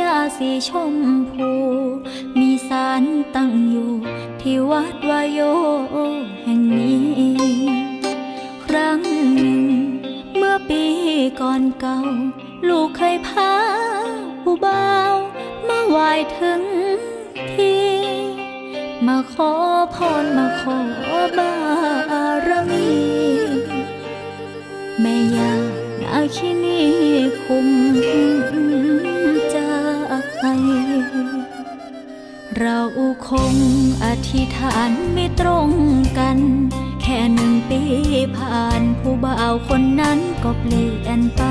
ญาสีชมพู มีสารตั้งอยู่ ที่วัดวายโยแห่งนี้ ครั้งหนึ่ง เมื่อปีก่อนเก่า ลูกเคยพาผู้บ่าวมาไหว้ถึงที่ มาขอพรมาขอบารมีแม่ยานาคินีคุม ธิษฐานไม่ตรงกัน แค่หนึ่งปีผ่านผู้บ่าวคนนั้นก็เปลี่ยนไป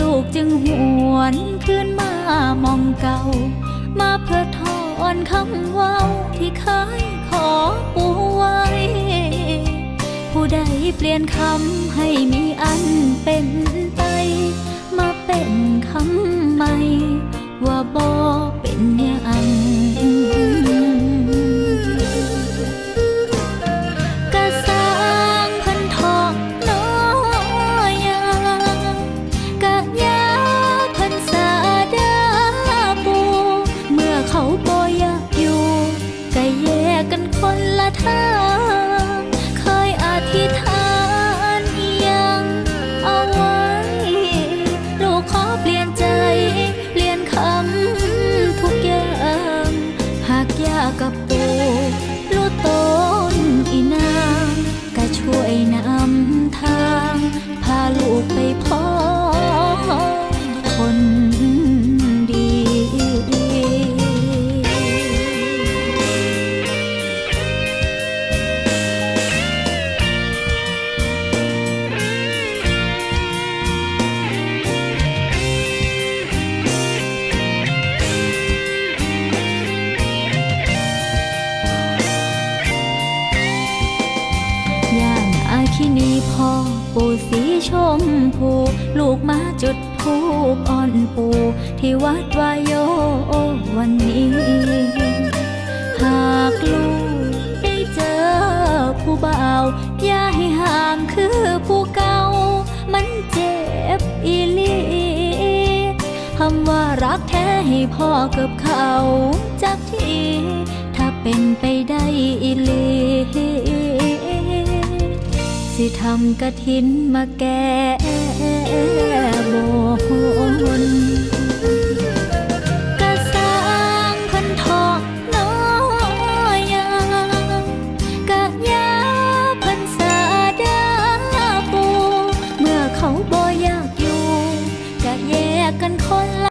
ลูกจึงหวนคืนมามองเก่า มาเพื่อทอนคำว่าที่เคยขอปูไว้ ผู้ใดเปลี่ยนคำให้มีอันเป็นไป มาเป็นคำ ทา นีพ่อปู่สีชมพูลูกมาจุดทูปอ่อนปูที่วัดวายโยวันนี้ หากลูกได้เจอผู้บ่าวอย่าให้ห่างคือผู้เก่า มันเจ็บอีลีคำว่ารักแท้ให้พ่อกับเขาจากทีถ้าเป็นไปได้ ทำกระถินมาแก้โบ